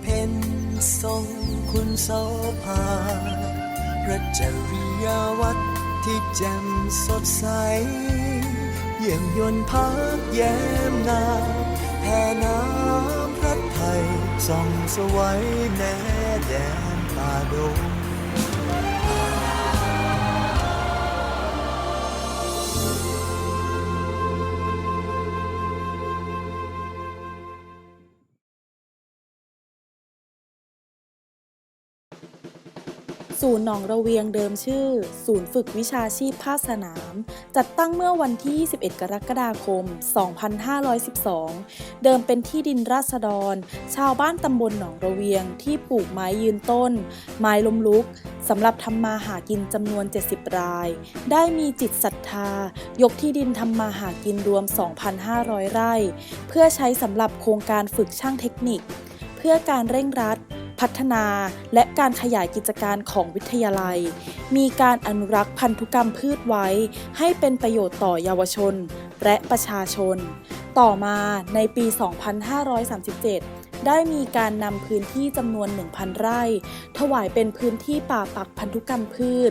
เพ็ญทรงคุณโสภาพระจริยวัดที่แจ่มสดใส เยี่ยมยนต์พักแย้มนามแผ่น้ำพระไทยส่องสวัยแน่แดนป่าดง ศูนย์หนองระเวียงเดิมชื่อ ศูนย์ฝึกวิชาชีพภาคสนาม จัดตั้งเมื่อวันที่ 21 กรกฎาคม 2512 เดิมเป็นที่ดินราษฎร ชาวบ้านตำบลหนองระเวียงที่ปลูกไม้ยืนต้น ไม้ล้มลุกสำหรับทำมาหากินจำนวน 70 ราย ได้มีจิตศรัทธา ยกที่ดินทำมาหากินรวม 2,500 ไร่ เพื่อใช้สำหรับโครงการฝึกช่างเทคนิค เพื่อการเร่งรัด พัฒนา และการขยายกิจการของวิทยาลัย มีการอนุรักษ์พันธุกรรมพืชไว้ ให้เป็นประโยชน์ต่อเยาวชน และประชาชน ต่อมาในปี 2537 ได้มีการนำพื้นที่จำนวน 1,000 ไร่ ถวายเป็นพื้นที่ป่าปักพันธุกรรมพืช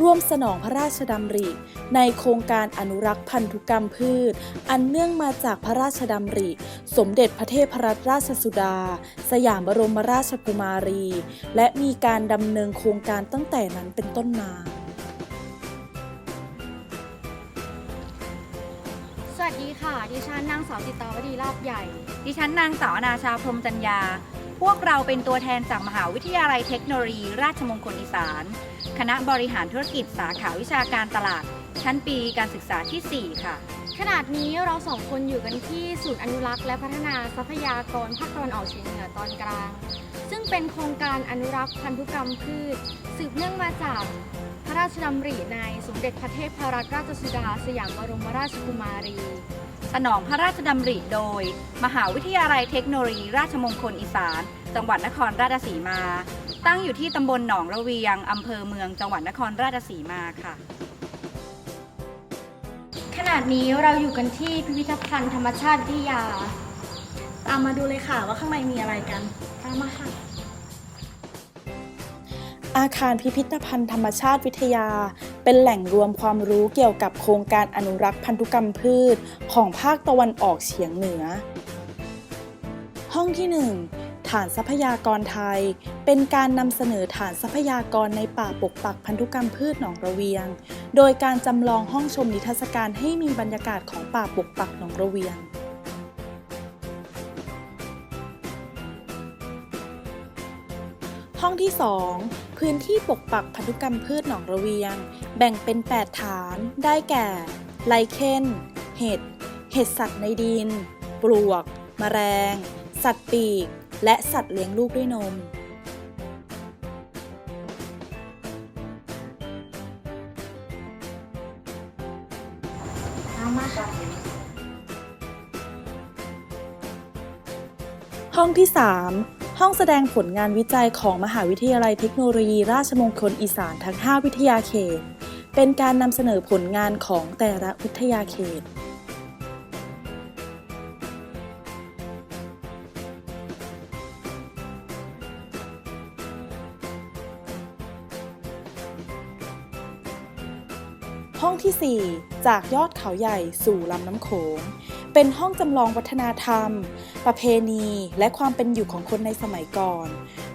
ร่วมสนองพระราชดำริ ในโครงการอนุรักษ์พันธุกรรมพืช อันเนื่องมาจากพระราชดำริ สมเด็จพระเทพรัตนราชสุดา สยามบรมราชกุมารี และมีการดำเนินโครงการตั้งแต่นั้นเป็นต้นมา สวัสดีค่ะ ดิฉันนางสาวจิตาวดีลาบใหญ่ ดิฉันนางสาวนาชาพรมจัญญา พวกเราเป็นตัวแทนจากมหาวิทยาลัยเทคโนโลยี ราชมงคลอีสาน คณะบริหารธุรกิจสาขาวิชาการตลาด ชั้นปีการศึกษาทีสี่4 ค่ะขณะนี้เราสองคนอยู่กันที่ศูนย์อนุรักษ์และพัฒนาทรัพยากรภาคตะวันออกเฉียงเหนือตอนกลาง ซึ่งเป็นโครงการอนุรักษ์พันธุกรรมพืช สืบเนื่องมาจาก ระราชดำริในสมเด็จพระเทพรัตนราชสุดา สยามบรมราชกุมารี สนองพระราชดำริโดย มหาวิทยาลัยเทคโนโลยีราชมงคลอีสาน จังหวัดนครราชสีมา ตั้งอยู่ที่ตำบลหนองระเวียงอำเภอเมืองจังหวัดนครราชสีมาค่ะขณะนี้เราอยู่กันที่พิพิธภัณฑ์ธรรมชาติวิทยา ตามมาดูเลยค่ะว่าข้างในมีอะไรกัน ตามมาค่ะ อาคารพิพิธภัณฑ์ธรรมชาติวิทยา เป็นแหล่งรวมความรู้เกี่ยวกับโครงการอนุรักษ์พันธุกรรมพืช ของภาคตะวันออกเฉียงเหนือ ห้องที่ 1 ฐานทรัพยากรไทย เป็นการนำเสนอฐานทรัพยากรในป่าปกปักพันธุกรรมพืชหนองระเวียง โดยการจำลองห้องชมนิทรรศการให้มีบรรยากาศของป่าปกปักหนองระเวียงห้องที่ 2 พื้นที่ปกปักพันธุกรรมพืชหนองระเวียง แบ่งเป็น 8 ฐาน ได้แก่ ไลเคนเห็ด เห็ดสัตว์ในดิน ปลวกแมลง สัตว์ปีก และสัตว์เลี้ยงลูกด้วยนม ห้องที่ 3 ห้องแสดงผลงานวิจัยของมหาวิทยาลัยเทคโนโลยีราชมงคลอีสานทั้ง 5 วิทยาเขต เป็นการนำเสนอผลงานของแต่ละวิทยาเขตห้องที่ 4 จากยอดเขาใหญ่สู่ลำน้ำโขง เป็นห้องจำลองวัฒนธรรม ประเพณี และความเป็นอยู่ของคนในสมัยก่อน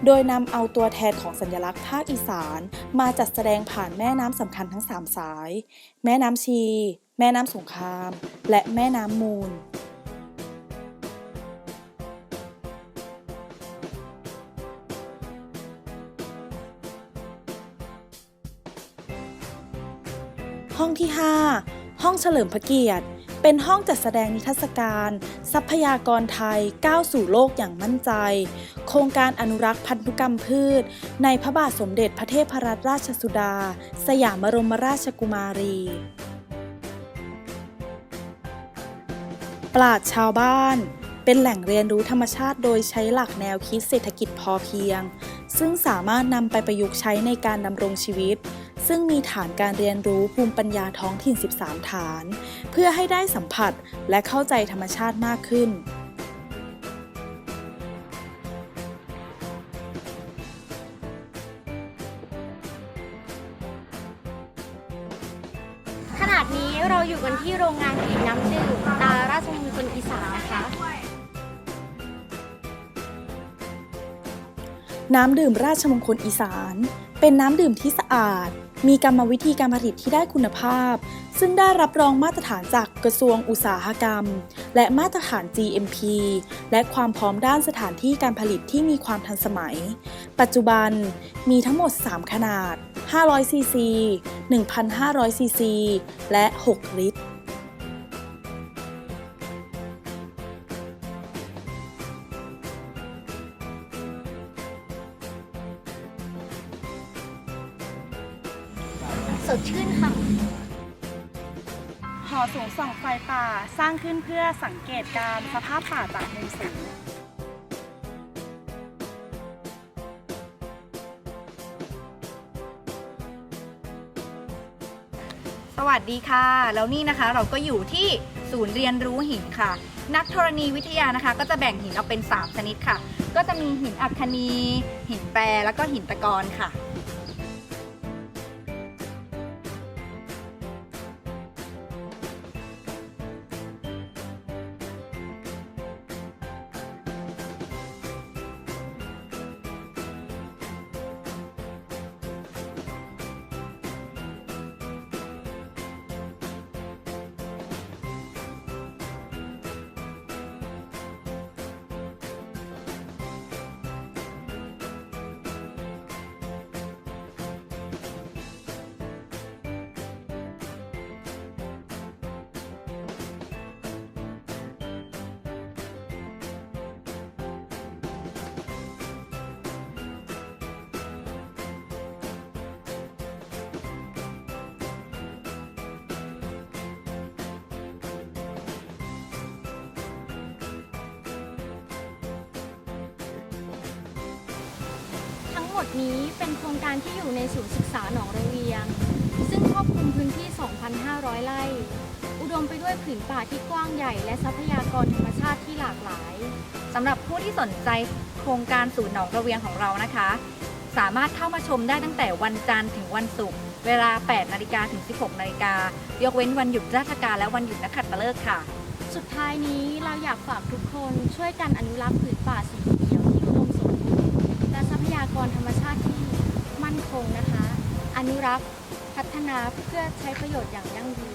โดยนำเอาตัวแทนของสัญลักษณ์ภาคอีสาน มาจัดแสดงผ่านแม่น้ำสำคัญทั้ง 3 สาย แม่น้ำชี แม่น้ำสงคราม และแม่น้ำมูลห้องที่ 5 ห้องเฉลิมพระเกียรติ เป็นห้องจัดแสดงนิทรรศการ ทรัพยากรไทยก้าวสู่โลกอย่างมั่นใจ โครงการอนุรักษ์พันธุกรรมพืช ในพระบาทสมเด็จพระเทพรัตนราชสุดา สยามบรมราชกุมารี ปราดชาวบ้าน เป็นแหล่งเรียนรู้ธรรมชาติโดยใช้หลักแนวคิดเศรษฐกิจพอเพียง ซึ่งสามารถนำไปประยุกต์ใช้ในการดำรงชีวิต ซึ่งมีฐานการเรียนรู้ภูมิปัญญาท้องถิ่น 13 ฐาน เพื่อให้ได้สัมผัสและเข้าใจธรรมชาติมากขึ้นขนาดนี้เราอยู่กันที่โรงงานผลิตน้ำดื่มตาราชมงคลอีสานนะคะ น้ำดื่มราชมงคลอีสาน เป็นน้ำดื่มที่สะอาด มีกรรมวิธีการผลิตที่ได้คุณภาพ ซึ่งได้รับรองมาตรฐานจากกระทรวงอุตสาหกรรม และมาตรฐาน GMP และความพร้อมด้านสถานที่การผลิตที่มีความทันสมัย ปัจจุบันมีทั้งหมด 3 ขนาด 500cc 1,500cc และ 6 ลิตร สดชื่นค่ะ หอสูงส่องไฟป่าสร้างขึ้นเพื่อสังเกตการสภาพป่าจากมุมสูงสวัสดีค่ะ แล้วนี่นะคะเราก็อยู่ที่ศูนย์เรียนรู้หินค่ะ นักธรณีวิทยานะคะ ก็จะแบ่งหินออกเป็น 3 ชนิดค่ะ ก็จะมีหินอัคนี หินแปรแล้วก็หินตะกอนค่ะ หมดนี้เป็นโครงการที่อยู่ในศูนย์ศึกษาหนองระเวียง ซึ่งครอบคลุมพื้นที่ 2,500 ไร่ อุดมไปด้วยผืนป่าที่กว้างใหญ่ และทรัพยากรธรรมชาติที่หลากหลาย สำหรับผู้ที่สนใจโครงการศูนย์หนองระเวียงของเรานะคะ สามารถเข้ามาชมได้ตั้งแต่วันจันทร์ถึงวันศุกร์เวลา 8 นาฬิกาถึง 16 นาฬิกายกเว้นวันหยุดราชการและวันหยุดนักขัตฤกษ์ค่ะ สุดท้ายนี้เราอยากฝากทุกคนช่วยกันอนุรักษ์ผืนป่าสี กรธรรมชาติที่มั่นคงนะคะ อนุรักษ์พัฒนาเพื่อใช้ประโยชน์อย่างยั่งยืน